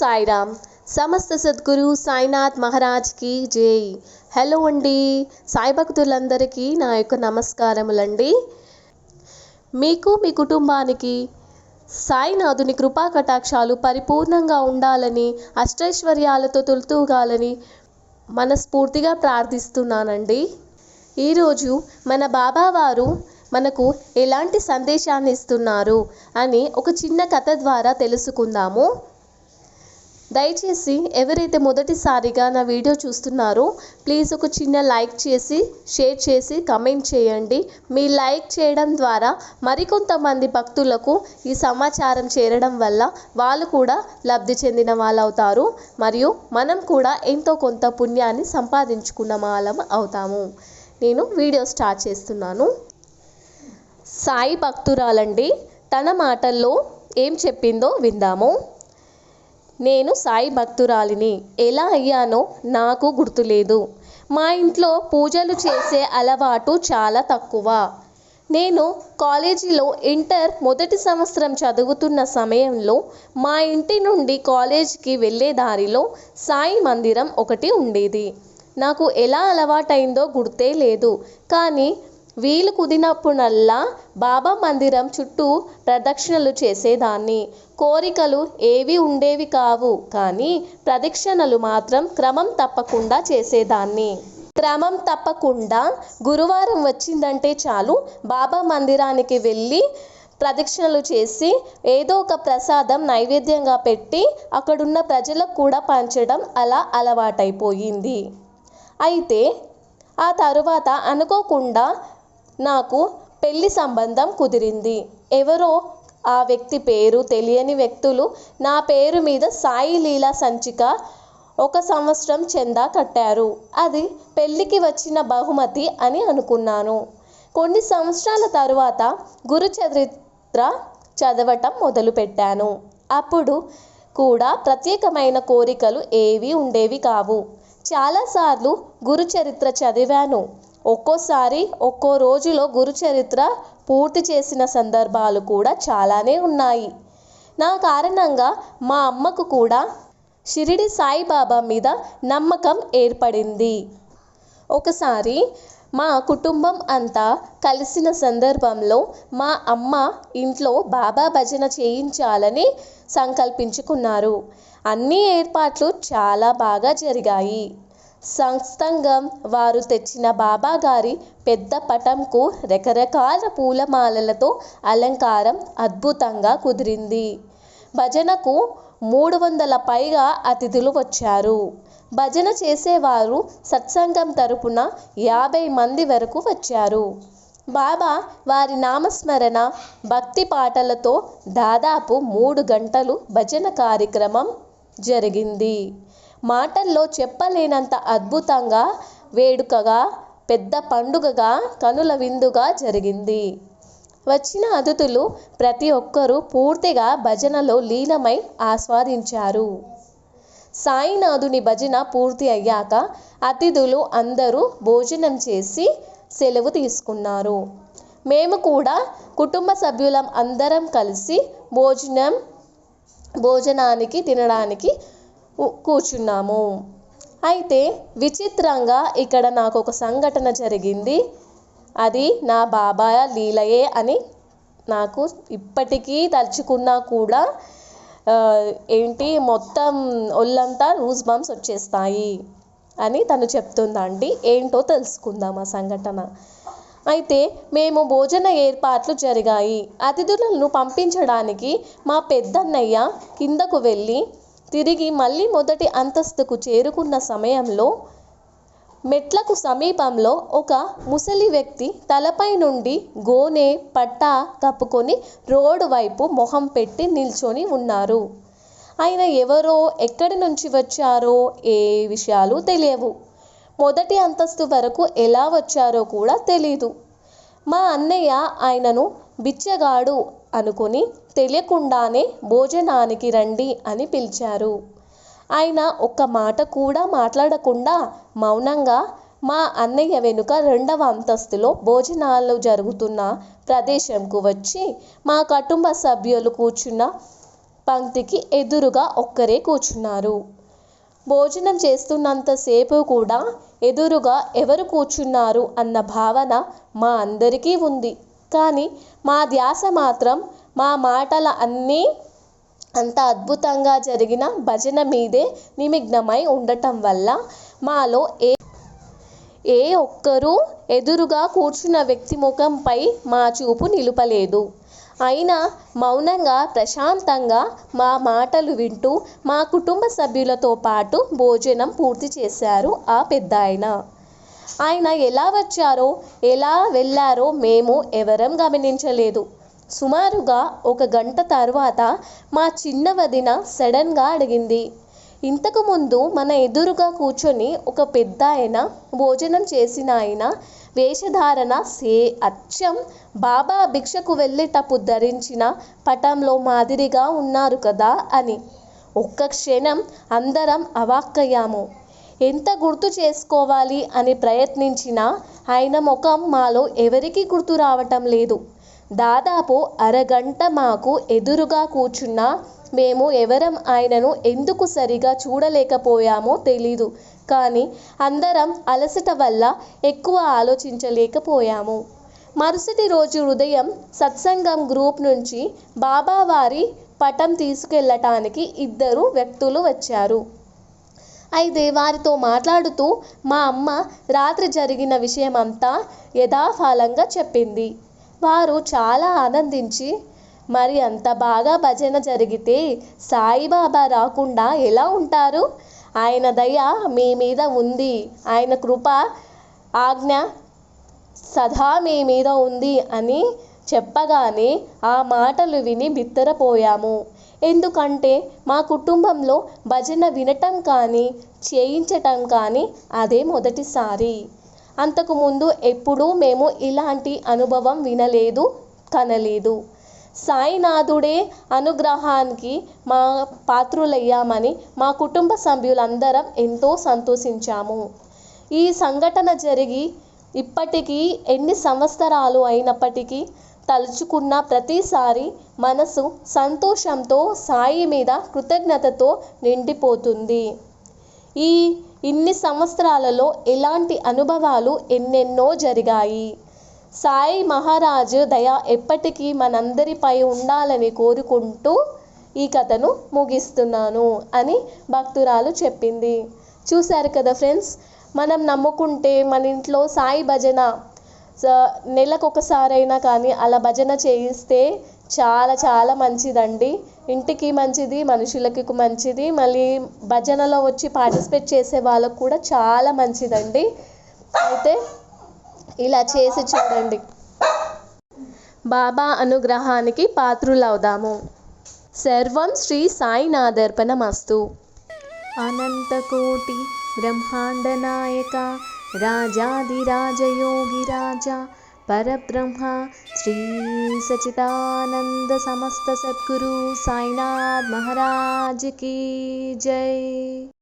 సాయిరామ్. సమస్త సద్గురు సాయినాథ్ మహారాజ్కి జై. హలో అండి. సాయి భక్తులందరికీ నా యొక్క నమస్కారములండి. మీకు మీ కుటుంబానికి సాయినాథుని కృపా కటాక్షాలు పరిపూర్ణంగా ఉండాలని అష్టైశ్వర్యాలతో తొలుతూగాలని మనస్ఫూర్తిగా ప్రార్థిస్తున్నానండి. ఈరోజు మన బాబావారు మనకు ఎలాంటి సందేశాన్ని ఇస్తున్నారు అని ఒక చిన్న కథ ద్వారా తెలుసుకుందాము. దయచేసి ఎవరైతే మొదటిసారిగా నా వీడియో చూస్తున్నారో ప్లీజ్ ఒక చిన్న లైక్ చేసి షేర్ చేసి కమెంట్ చేయండి. మీ లైక్ చేయడం ద్వారా మరికొంతమంది భక్తులకు ఈ సమాచారం చేరడం వల్ల వాళ్ళు కూడా లబ్ధి చెందిన వాళ్ళు అవుతారు మరియు మనం కూడా ఎంతో కొంత పుణ్యాన్ని సంపాదించుకున్న వాళ్ళం అవుతాము. నేను వీడియో స్టార్ట్ చేస్తున్నాను. సాయి భక్తురాలండి తన మాటల్లో ఏం చెప్పిందో విందాము. నేను సాయి భక్తురాలిని. ఎలా అయ్యానో నాకు గుర్తులేదు. మా ఇంట్లో పూజలు చేసే అలవాటు చాలా తక్కువ. నేను కాలేజీలో ఇంటర్ మొదటి సంవత్సరం చదువుతున్న సమయంలో మా ఇంటి నుండి కాలేజీకి వెళ్ళే దారిలో సాయి మందిరం ఒకటి ఉండేది. నాకు ఎలా అలవాటైందో గుర్తే లేదు. కానీ వీలు కుదిరినప్పుడల్లా బాబా మందిరం చుట్టూ ప్రదక్షిణలు చేసేదాన్ని. కోరికలు ఏవి ఉండేవి కావు కానీ ప్రదక్షిణలు మాత్రం క్రమం తప్పకుండా చేసేదాన్ని. క్రమం తప్పకుండా గురువారం వచ్చిందంటే చాలు బాబా మందిరానికి వెళ్ళి ప్రదక్షిణలు చేసి ఏదో ఒక ప్రసాదం నైవేద్యంగా పెట్టి అక్కడున్న ప్రజలకు కూడా పంచడం అలా అలవాటైపోయింది. అయితే ఆ తరువాత అనుకోకుండా నాకు పెళ్ళి సంబంధం కుదిరింది. ఎవరో ఆ వ్యక్తి పేరు తెలియని వ్యక్తులు నా పేరు మీద సాయి లీలా సంచిక ఒక సంవత్సరం చందా కట్టారు. అది పెళ్ళికి వచ్చిన బహుమతి అని అనుకున్నాను. కొన్ని సంవత్సరాల తరువాత గురు చరిత్ర చదవటం మొదలుపెట్టాను. అప్పుడు కూడా ప్రత్యేకమైన కోరికలు ఏవి ఉండేవి కావు. చాలాసార్లు గురు చరిత్ర చదివాను. ఒక్కోసారి ఒక్కో రోజులో గురు చరిత్ర పూర్తి చేసిన సందర్భాలు కూడా చాలానే ఉన్నాయి. నా కారణంగా మా అమ్మకు కూడా షిరిడి సాయిబాబా మీద నమ్మకం ఏర్పడింది. ఒకసారి మా కుటుంబం అంతా కలిసిన సందర్భంలో మా అమ్మ ఇంట్లో బాబా భజన చేయించాలని సంకల్పించుకున్నారు. అన్ని ఏర్పాట్లు చాలా బాగా జరిగాయి. సంస్థంగం వారు తెచ్చిన బాబా గారి పెద్ద పటంకు రకరకాల పూలమాలలతో అలంకారం అద్భుతంగా కుదిరింది. భజనకు మూడు వందల పైగా అతిథులు వచ్చారు. భజన చేసేవారు సత్సంగం తరపున యాభై మంది వరకు వచ్చారు. బాబా వారి నామస్మరణ భక్తి పాటలతో దాదాపు మూడు గంటలు భజన కార్యక్రమం జరిగింది. మాటల్లో చెప్పలేనంత అద్భుతంగా వేడుకగా పెద్ద పండుగగా కనుల విందుగా జరిగింది. వచ్చిన అతిథులు ప్రతి ఒక్కరూ పూర్తిగా భజనలో లీనమై ఆస్వాదించారు. సాయినాథుని భజన పూర్తి అయ్యాక అతిథులు అందరూ భోజనం చేసి సెలవు తీసుకున్నారు. మేము కూడా కుటుంబ సభ్యులం అందరం కలిసి భోజనం భోజనానికి తినడానికి కూర్చున్నాము. అయితే విచిత్రంగా ఇక్కడ నాకు ఒక సంఘటన జరిగింది. అది నా బాబాయ లీలయే అని నాకు ఇప్పటికీ తలుచుకున్నా కూడా ఏంటి మొత్తం ఒళ్ళంతా రూస్ బంప్స్ వచ్చేస్తాయి అని తను చెప్తుందండి ఏంటో తెలుసుకుందాం ఆ సంఘటన. అయితే మేము భోజన ఏర్పాట్లు జరిగాయి. అతిథులను పంపించడానికి మా పెద్దన్నయ్య కిందకు వెళ్ళి తిరిగి మళ్ళీ మొదటి అంతస్తుకు చేరుకున్న సమయంలో మెట్లకు సమీపంలో ఒక ముసలి వ్యక్తి తలపై నుండి గోనె పట్టా కప్పుకొని రోడ్డు వైపు మొహం పెట్టి నిల్చొని ఉన్నారు. ఆయన ఎవరో ఎక్కడి నుంచి వచ్చారో ఏ విషయాలు తెలియవు. మొదటి అంతస్తు వరకు ఎలా వచ్చారో కూడా తెలీదు. మా అన్నయ్య ఆయనను బిచ్చగాడు అనుకుని తెలియకుండానే భోజనానికి రండి అని పిలిచారు. ఆయన ఒక్క మాట కూడా మాట్లాడకుండా మౌనంగా మా అన్నయ్య వెనుక రెండవ అంతస్తులో భోజనాలు జరుగుతున్న ప్రదేశంకు వచ్చి మా కుటుంబ సభ్యులు కూర్చున్న పంక్తికి ఎదురుగా ఒక్కరే కూర్చున్నారు. భోజనం చేస్తున్నంతసేపు కూడా ఎదురుగా ఎవరు కూర్చున్నారు అన్న భావన మా అందరికీ ఉంది. కానీ మా ధ్యాస మాత్రం మా మాటల అన్నీ అంత అద్భుతంగా జరిగిన భజన మీదే నిమగ్నమై ఉండటం వల్ల మాలో ఏ ఏ ఒక్కరూ ఎదురుగా కూర్చున్న వ్యక్తి ముఖంపై మా చూపు నిలుపలేదు. అయినా మౌనంగా ప్రశాంతంగా మా మాటలు వింటూ మా కుటుంబ సభ్యులతో పాటు భోజనం పూర్తి చేశారు ఆ పెద్దాయన. ఆయన ఎలా వచ్చారో ఎలా వెళ్ళారో మేము ఎవరం గమనించలేదు. సుమారుగా ఒక గంట తర్వాత మా చిన్న వదిన సడన్గా అడిగింది ఇంతకు ముందు మన ఎదురుగా కూర్చొని ఒక పెద్ద ఆయన భోజనం చేసిన ఆయన వేషధారణ సే అచ్చం బాబా భిక్షకు వెళ్ళేటప్పుడు ధరించిన పటంలో మాదిరిగా ఉన్నారు కదా అని. ఒక్క క్షణం అందరం అవాక్కయ్యాము. ఎంత గుర్తు చేసుకోవాలి అని ప్రయత్నించినా ఆయన ముఖం మాలో ఎవరికీ గుర్తు రావటం లేదు. దాదాపు అరగంట మాకు ఎదురుగా కూర్చున్న మేము ఎవరం ఆయనను ఎందుకు సరిగా చూడలేకపోయామో తెలీదు. కానీ అందరం అలసట వల్ల ఎక్కువ ఆలోచించలేకపోయాము. మరుసటి రోజు ఉదయం సత్సంగం గ్రూప్ నుంచి బాబావారి పటం తీసుకెళ్ళటానికి ఇద్దరు వ్యక్తులు వచ్చారు. అయితే వారితో మాట్లాడుతూ మా అమ్మ రాత్రి జరిగిన విషయమంతా యథాఫాలంగా చెప్పింది. వారు చాలా ఆనందించి మరి అంత బాగా భజన జరిగితే సాయిబాబా రాకుండా ఎలా ఉంటారు? ఆయన దయ మీ మీద ఉంది. ఆయన కృప ఆజ్ఞ సదా మీ మీద ఉంది అని చెప్పగానే ఆ మాటలు విని బిత్తరపోయాము. ఎందుకంటే మా కుటుంబంలో భజన వినటం కానీ చేయించటం కానీ అదే మొదటిసారి. అంతకుముందు ఎప్పుడూ మేము ఇలాంటి అనుభవం వినలేదు కనలేదు. సాయినాథుడే అనుగ్రహానికి మా పాత్రులయ్యామని మా కుటుంబ సభ్యులందరం ఎంతో సంతోషించాము. ఈ సంఘటన జరిగి ఇప్పటికీ ఎన్ని సంవత్సరాలు అయినప్పటికీ తలుచుకున్న ప్రతిసారి మనసు సంతోషంతో సాయి మీద కృతజ్ఞతతో నిండిపోతుంది. ఈ ఇన్ని సంవత్సరాలలో ఇలాంటి అనుభవాలు ఎన్నెన్నో జరిగాయి. సాయి మహారాజు దయ ఎప్పటికీ మనందరిపై ఉండాలని కోరుకుంటూ ఈ కథను ముగిస్తున్నాను అని భక్తురాలు చెప్పింది. చూశారు కదా ఫ్రెండ్స్ మనం నమ్ముకుంటే మన ఇంట్లో సాయి భజన సో నెలకు ఒకసారైనా కానీ అలా భజన చేయిస్తే చాలా చాలా మంచిదండి. ఇంటికి మంచిది మనుషులకి మంచిది. మళ్ళీ భజనలో వచ్చి పార్టిసిపేట్ చేసే వాళ్ళకు కూడా చాలా మంచిదండి. అయితే ఇలా చేసి చూడండి. బాబా అనుగ్రహానికి పాత్రులవుదాము. సర్వం శ్రీ సాయినాథర్పణమస్తు. అనంతకోటి బ్రహ్మాండనాయక రాజాదిరాజయోగిరాజా పరబ్రహ్మ శ్రీ సచిదానంద సమస్త సద్గురు సాయినాథ్ మహారాజ్ కీ జై